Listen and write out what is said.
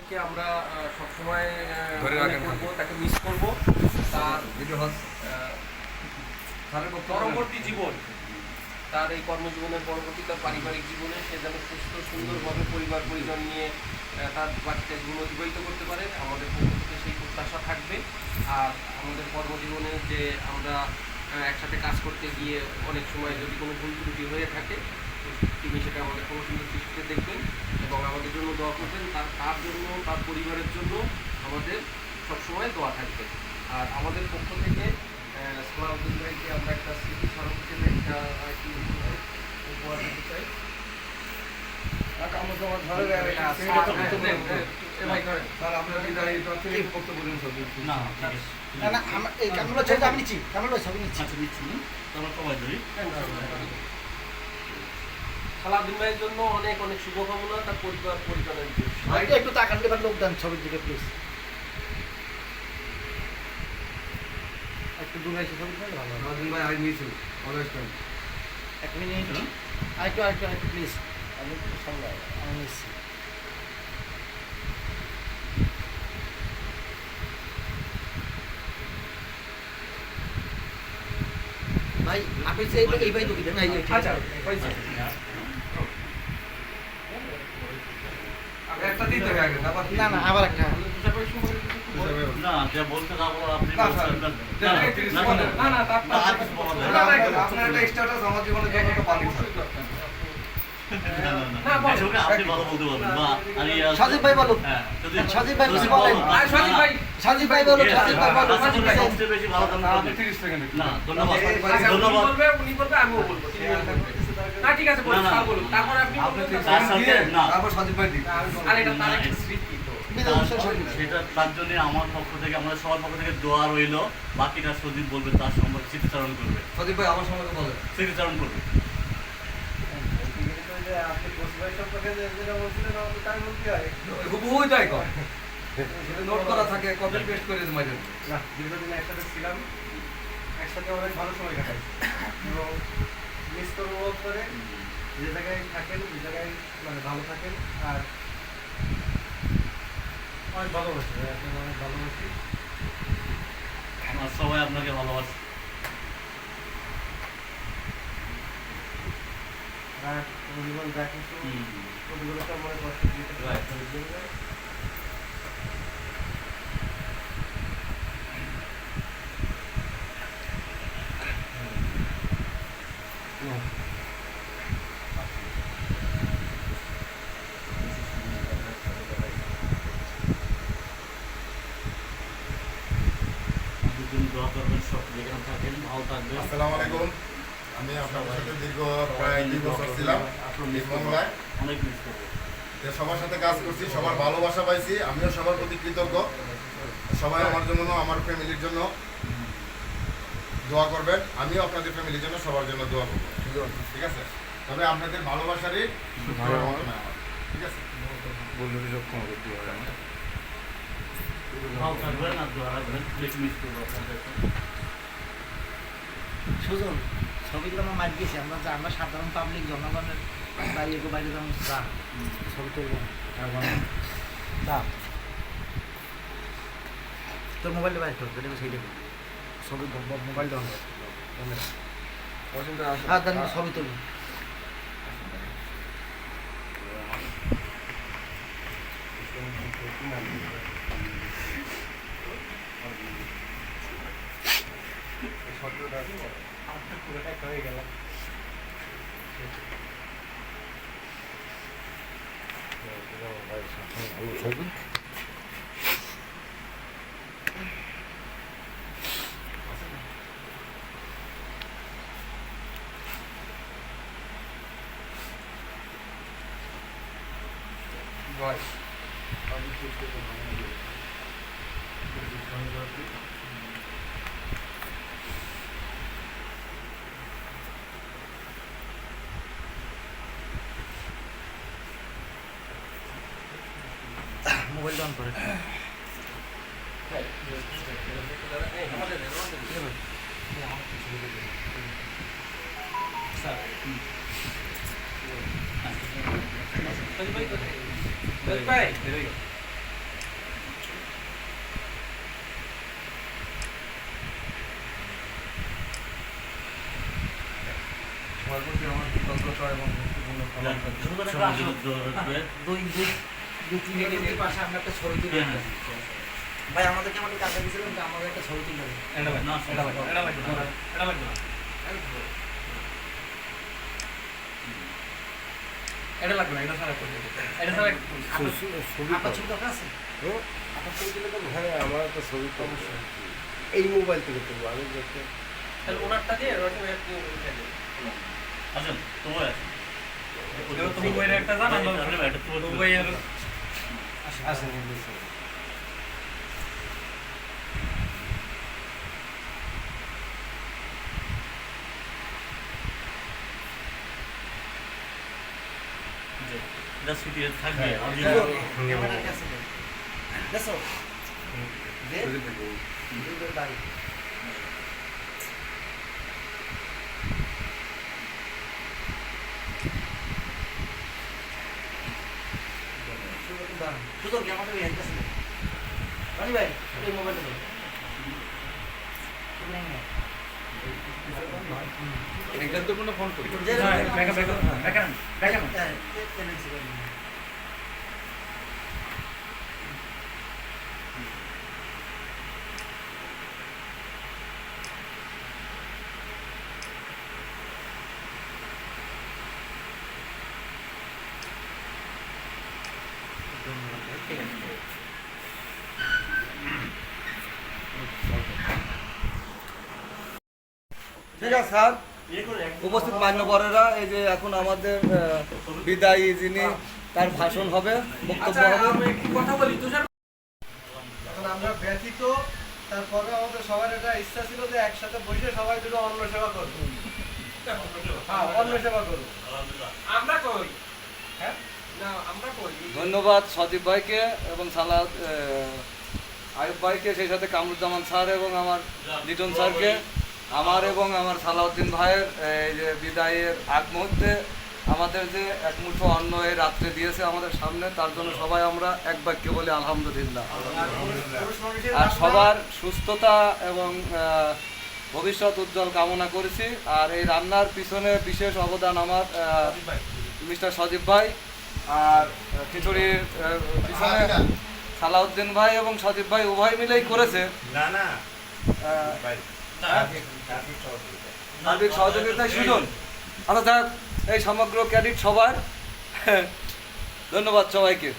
ভাইকে আমরা সবসময় ধরে রাখেন করব তাকে মিস করব। তার পরবর্তী জীবন তার এই কর্মজীবনের পরবর্তী তার পারিবারিক জীবনে সে যেন সুস্থ সুন্দরভাবে পরিবার পরিজন নিয়ে তার বাড়িতে জীবন অতিবাহিত করতে পারে আমাদের পক্ষ থেকে সেই প্রত্যাশা থাকবে। আর আমাদের কর্মজীবনে যে আমরা একসাথে কাজ করতে গিয়ে অনেক সময় যদি কোনো ভুল ত্রুটি হয়ে থাকে তিনি সেটা আমাদের কোনো সুন্দর দৃষ্টিতে দেখবেন। এবং আমাদের জন্য দোয়া করবেন। তার তার জন্য তার পরিবারের জন্য আমাদের সবসময় দোয়া থাকবে। আর আমাদের পক্ষ থেকে সালাউদ্দিন ভাইকে আমরা একটা স্মৃতি স্মারক হিসেবে একটা কি উপহার দিতে চাই। আমরা তোমার ঘরে এটা স্যার স্যার, দেন, দেন, এ ভাই করেন। আপনার বিদায় প্রাথমিক বক্তব্য দিন সব না না না আমার এই ক্যামেরা ছবি আমি নিচ্ছি ক্যামেরা ছবি নিচ্ছি। আচ্ছা সবাই ধরি। ভাইয়ের জন্য অনেক অনেক শুভকামনা তার পরিবার পরিজনের একটু একটু তাকান এবার লোক দেন ছবির দিকে প্লিজ একটু দূরে এসে ছবি ভালো ভাই আই মিস ইউ অলওয়েজ এক মিনিট। আরেকটু আরেকটু আরেকটু প্লিজ আমি সামনে আমি নিচ্ছি। ভাই আপনি এই- এই ভাই এই এই, আচ্ছা আছে। হয়েছে একটা দিতে হবে আগে তারপর না না আবার একটা না যা বলতে না বলো আপনি না। না, না, না, না, না না তার না, আর কিছু বলা যাবে না, না। না, আপনার একটা স্ট্যাটাস আমার জীবনের জন্য একটা পানি সাজিদ ভাই বলুন। সাজিদ ভাই কিছু বলেন, বলেন। সাজিদ ভাই। সাজিদ ভাই বলুন সাজিদ ভাই বলুন রাসেল ভাই সবচেয়ে বেশি ভালো কাজ আপনি 30 সেকেন্ড না, ধন্যবাদ। এই ভাই, উনি ধন্যবাদ। বলবে, উনি বলবে, আমিও বলব। না, ঠিক আছে, বলুন, না, না। স্যার বলুন। তারপরে আপনি আপনি বলবেন, 30 তার সাথে- না। তারপর সাজিদ ভাই দিন আর এটা তার একটা স্মৃতি তো। বিদায় তার- অনুষ্ঠান শুরু। সেটা তার জন্য আমার পক্ষ থেকে আমাদের সবার পক্ষ থেকে দোয়া রইল বাকিটা সজিব বলবে তার সম্পর্কে স্মৃতিচারণ করবে সাজিদ ভাই আমার সম্পর্কে বলেন স্মৃতিচারণ করবে হুবহুই তাই কর। নোট করা থাকে কপি পেস্ট করে দিই মাঝে দীর্ঘদিন একসাথে ছিলাম। একসাথে অনেক ভালো সময় কাটাই। এবং মিস করব করে যে জায়গায় থাকেন যে জায়গায় মানে ভালো থাকেন আর অনেক ভালোবাসি অনেক ভালোবাসি। আমার সবাই আপনাকে ভালোবাসে। আর জীবন যা কিছু হুম। ওগুলো তো আমার কষ্ট দিতে Right. পারে আমাদের জন্য দোয়া করবেন সব যেখানে থাকেন ভালো থাকবেন আসসালামু আলাইকুম আমি আপনাদের সাথে দীর্ঘ প্রায় দুই বছর ছিলাম মিস সবার সাথে কাজ করছি সবার ভালোবাসা পাইছি আমিও সবার প্রতি কৃতজ্ঞ। সবাই আমার জন্য আমার ফ্যামিলির জন্য দোয়া করবেন। আমিও আপনাদের ফ্যামিলির জন্য সবার জন্য দোয়া করব। ঠিক আছে? তবে আপনাদের ভালোবাসারই ঠিক আছে? ভালো থাকবেন আর দোয়া রাখবেন। অনেক মিস সুজন ছবিগুলো আমরা মার গেছি আমরা আমরা সাধারণ পাবলিক জনগণের বাইরে বাইরে যেমন ছবি তুলব। যা। তোর মোবাইলটা বাইর করো, এটা সেইটা করো। ছবি মোবাইলটা অন করো। হ্যাঁ দেন, ছবি তুলুন ভাই মোবাইলটা অন করে এই, আমাদের দেন, আমাদের দেন। স্যার, হুম। সাজিদ ভাই করে আমার বিকল্প এবং দুই দুই হ্যাঁ, আমাদের দিয়েছিলেন আমাদের একটা ছবি তুলে এটা লাগবে, না, এটা করে এটা আপনার ছবি দরকার আছে? আপনার ছবি হ্যাঁ আমার একটা ছবি তো এই মোবাইল থেকে তুলবো আমি দেখতে তাহলে ওনারটা দিয়ে ওরকম একটু। আসেন, তোমার। এবার তুমি বইয়ের একটা জান, আমরা থাকবে দেখো, যদি- ক্যামেরার কাছে দেন। দেখো যে দুধের বাড়ি সুতরাং কি আমাদের হেল্প আছে রানি ভাই এই মোবাইলটা দাও এটার তো কোনো ফোন করি হ্যাঁ, ব্যাকআপ, ব্যাকআপ, ব্যাকআপ, ব্যাকআপ। ঠিক আছে স্যার। উপস্থিত মান্যবরেরা এই যে এখন আমাদের বিদায়ী যিনি তার ভাষণ হবে বক্তব্য হবে। কথা বলি তুষার এখন আমরা ব্যথিত তারপরে আমাদের সবার এটা ইচ্ছা ছিল যে একসাথে বসে সবাই দুটো অন্ন সেবা করব। হ্যাঁ অন্ন সেবা করব। হ্যাঁ আমরা কই? ধন্যবাদ সজীব ভাইকে এবং সালাদ আয়ুব ভাইকে, সেই সাথে কামরুজ্জামান স্যার এবং আমার লিটন স্যারকে, আমার এবং আমার সালাউদ্দিন ভাইয়ের এই যে বিদায়ের আগ মুহূর্তে আমাদের যে এক মুঠো অন্ন এই রাত্রে দিয়েছে আমাদের সামনে, তার জন্য সবাই আমরা এক বাক্যে বলি, আলহামদুলিল্লাহ। আর সবার সুস্থতা এবং ভবিষ্যৎ উজ্জ্বল কামনা করেছি। আর এই রান্নার পিছনে বিশেষ অবদান আমার মিস্টার সজীব ভাই। আর খিচুড়ির পিছনে সালাউদ্দিন ভাই এবং সজীব ভাই উভয় মিলেই করেছে। না না। সার্বিক সহযোগিতায় সুজন। আচ্ছা যাক এই সমগ্র ক্যাডিট সবার। ধন্যবাদ সবাইকে।